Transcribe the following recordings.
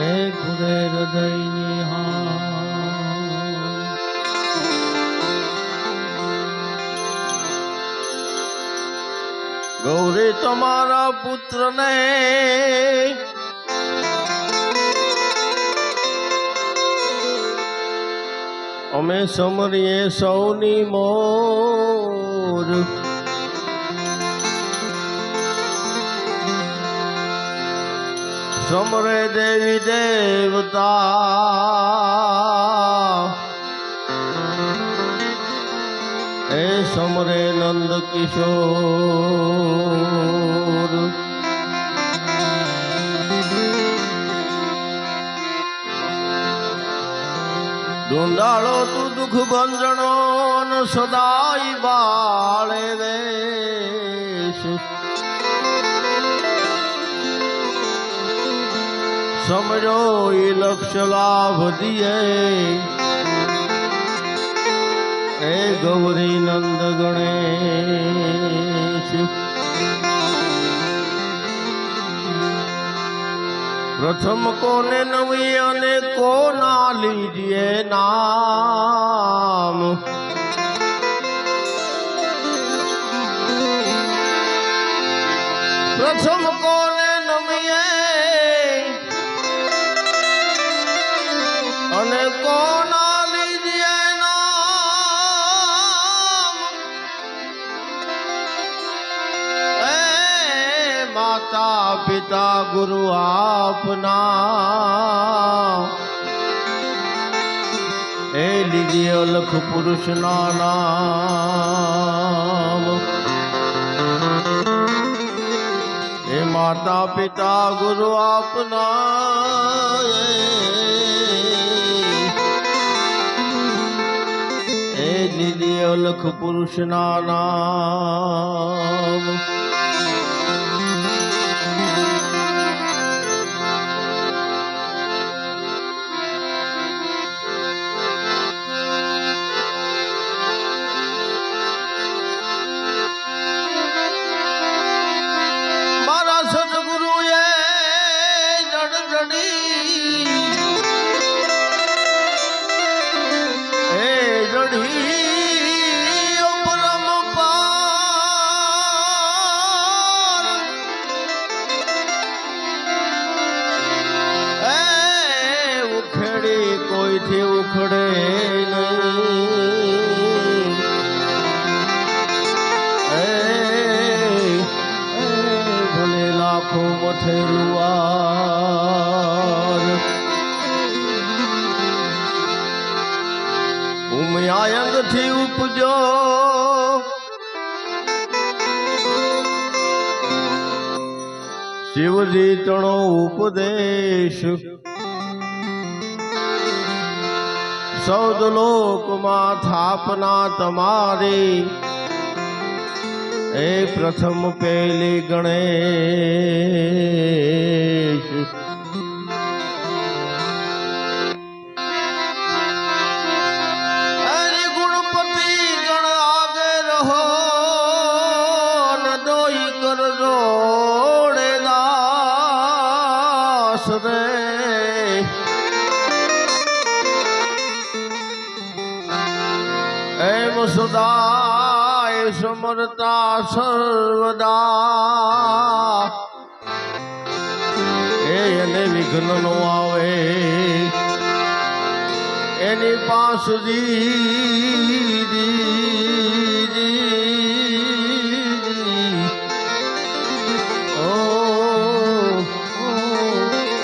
એ ગુરે હૃદયની હા ગૌરી તમારા પુત્રને અમે સમરીએ સૌની મોર સમરે દેવી દેવતા. એ સમરે નંદ કિશોર. ડુંડાળો તું દુઃખ ભંજણો સદાય બાળે વેશ. સમજો એ લક્ષ લાભ દિયે એ ગૌરી નંદ ગણેશ. પ્રથમ કોને નવી અને કોના લીજીએ નામ? પ્રથમ માતા પિતા ગુરુ આપના. એ લીધી અલખ પુરુષના નામ. એ માતા પિતા ગુરુ આપના. એ લીધી અલખ પુરુષના નામ. ઉપદેશ સૌદ લોકમાં થાપના તમારી. એ પ્રથમ પેલી ગણેશ. સર્વદા. એ એને વિઘ્ન નો આવે. એની પાસ ઓ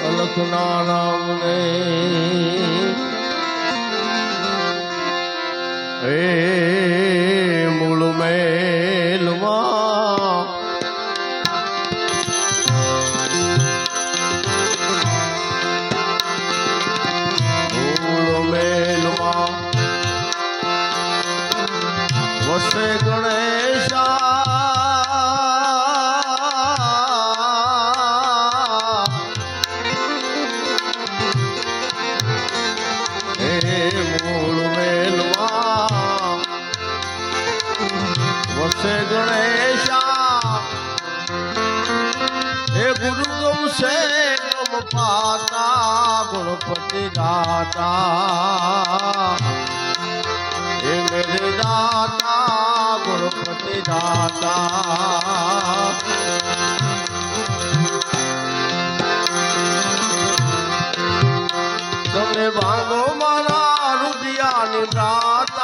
અલખના નામ પાતા ગુણપતિ દાતા. હે મેરે દાતા ગુણપતિ દાતા. તમે બાંધો મારા રૂપિયાની દાતા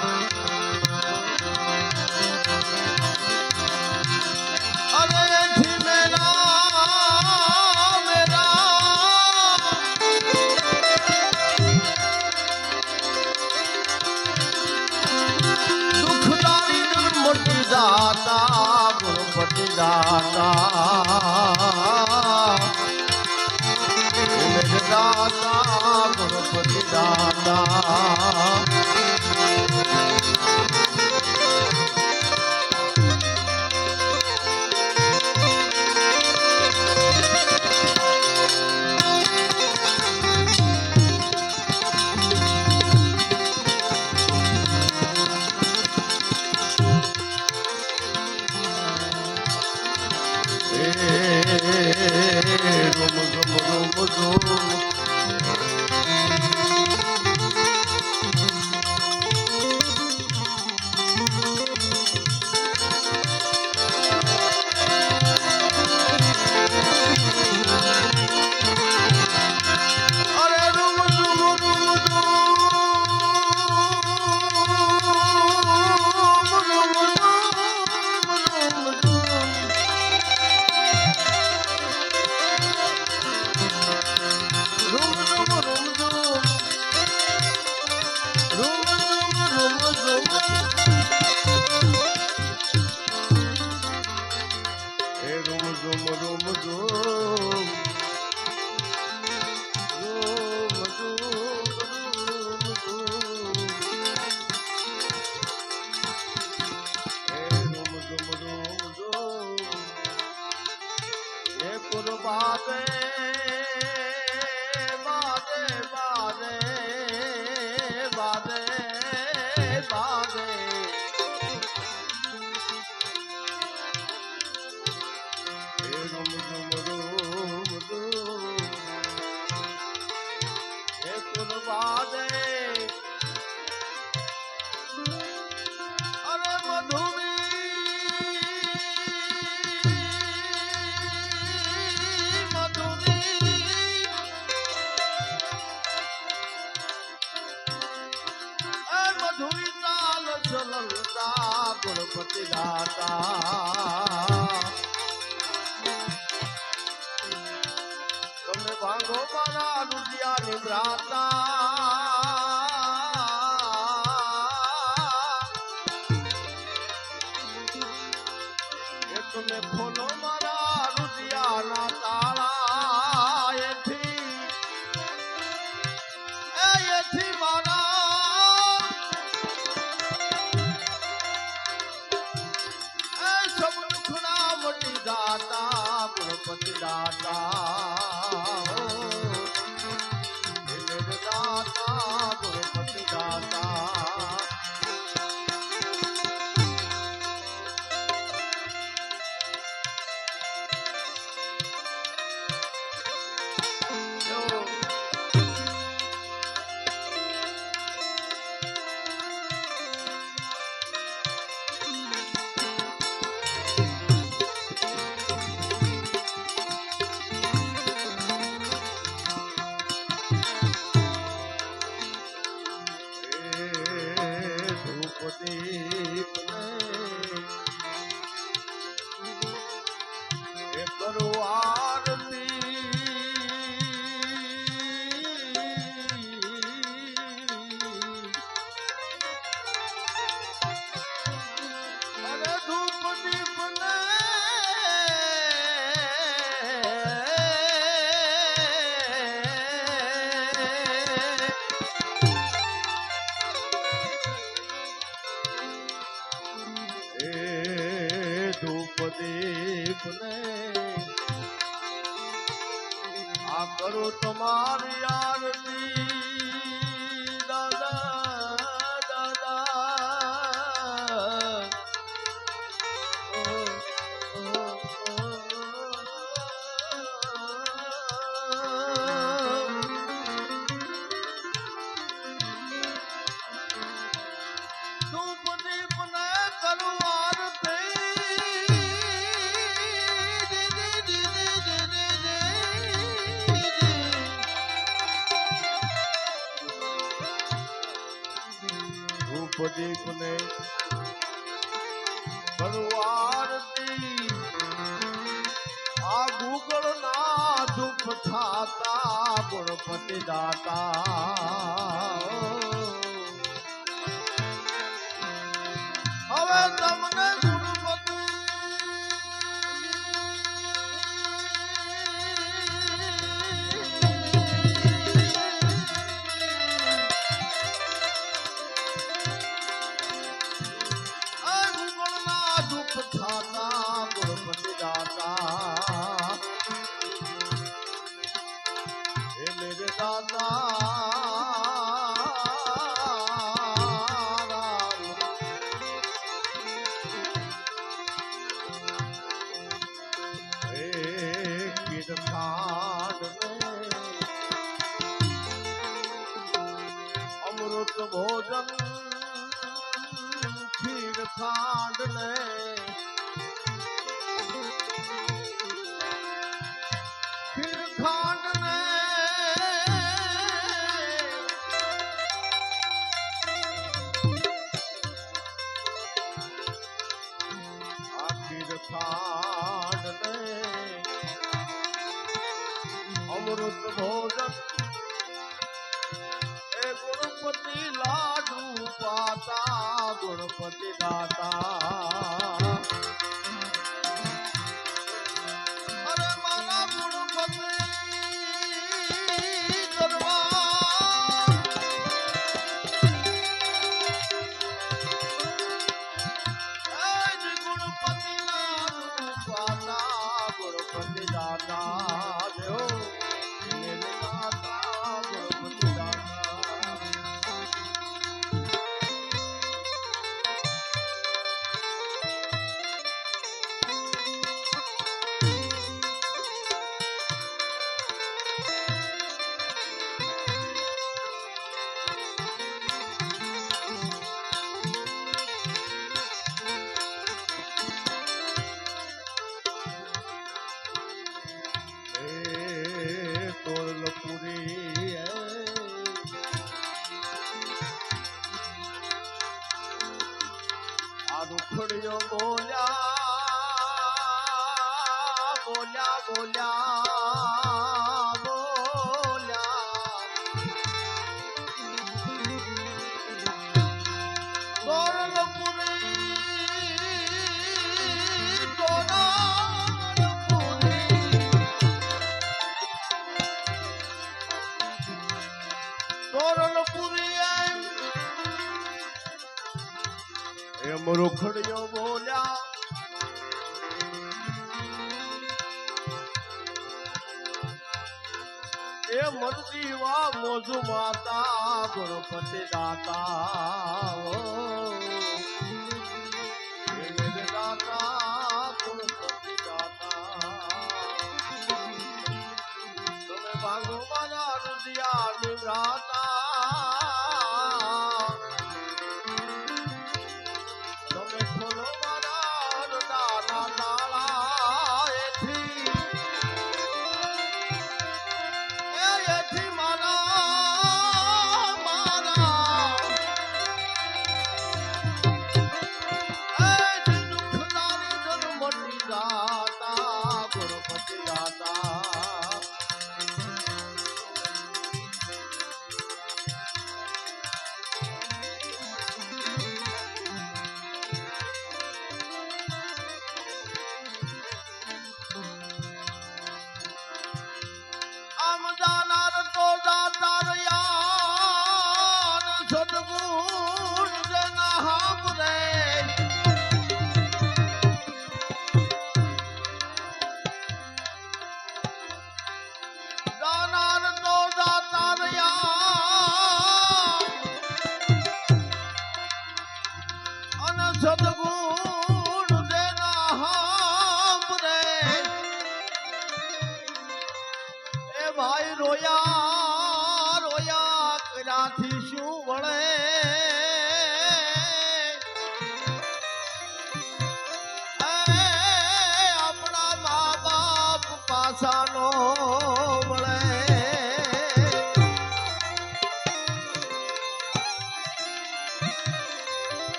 લલતા ગુણપતિ દાતા. તમે ભાંગો દુધિયા નિભ્રાતા ઉપદીપને ભરવારતી આ ગુગળ ના ધૂપ થાતા ગુણપતિ દાતા રાખડ્યો બોલ્યા બોલ્યા બોલ્યા. રૂખડ્યો બોલ્યા. એ મરજી વા મોજુ માતા ગુણપતિ દાતા.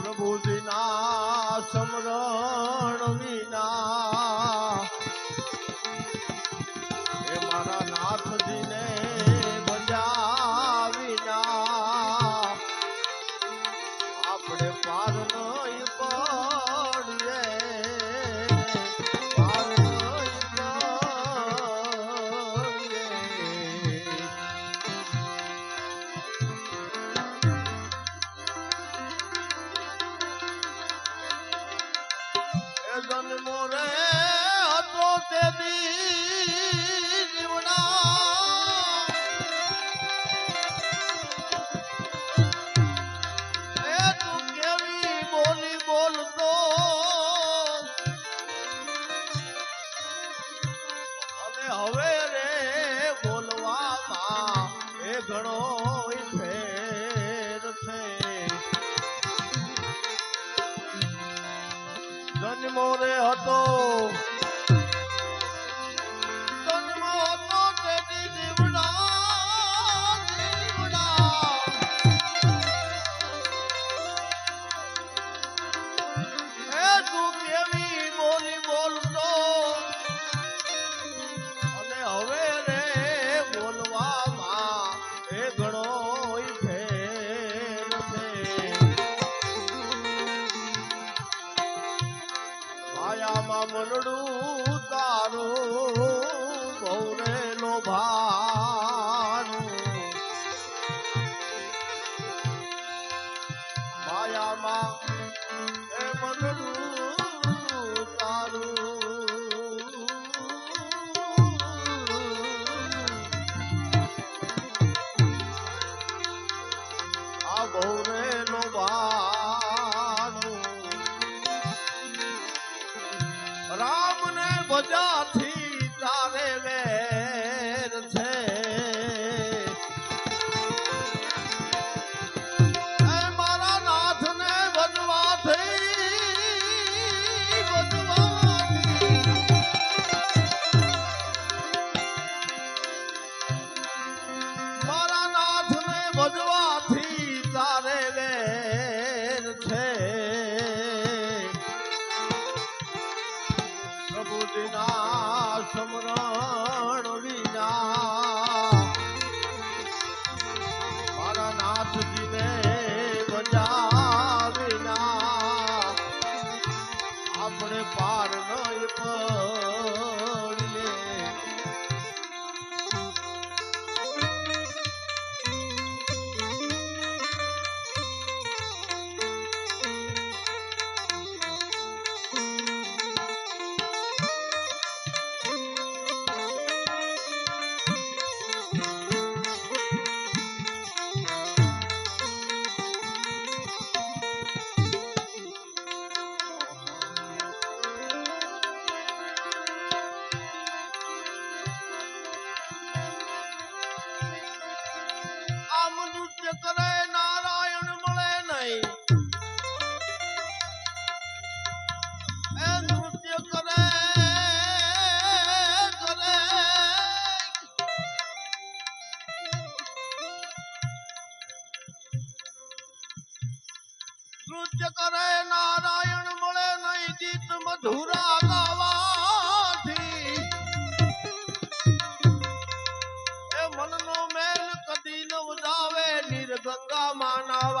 પ્રભુજીના સમરણ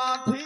Allah.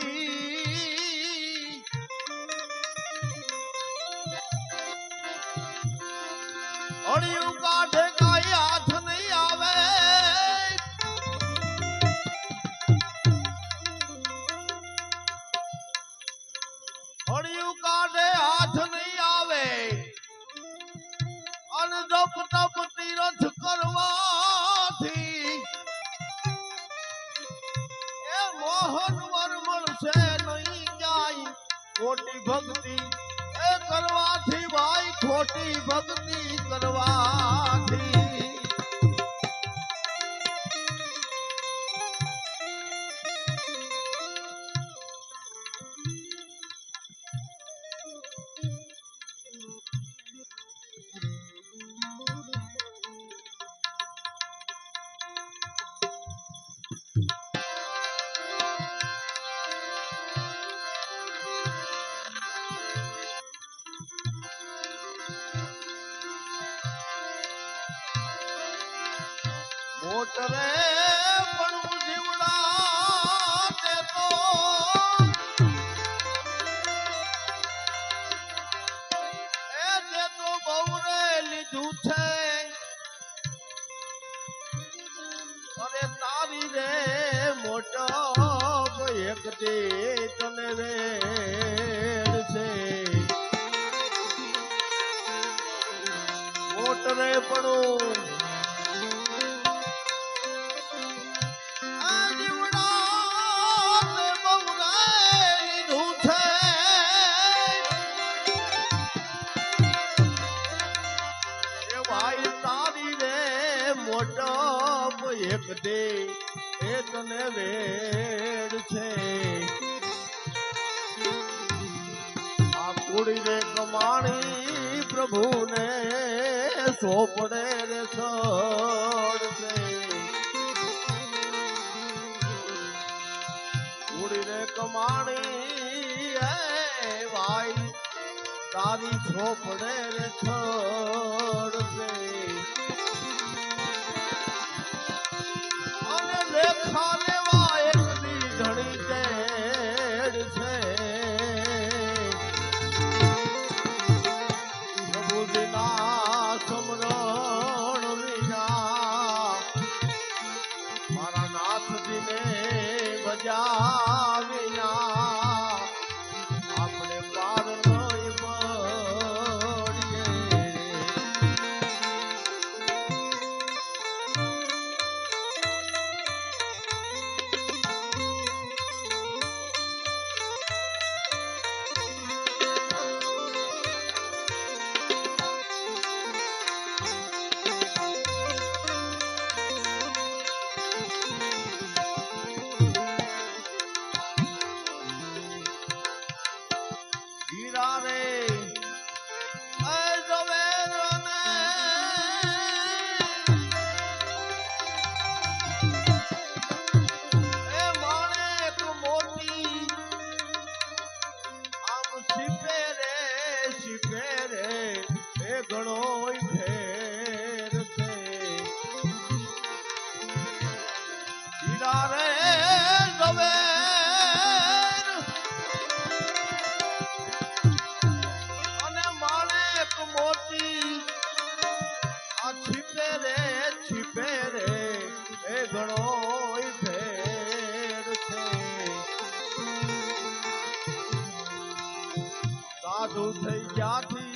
તને પણ ચોપડે રે છોડશે ઉડીને કમાણી ભાઈ તારી ચોપડે રે છોડશે અને લેખાને સાધુ થઈ જ્યાંથી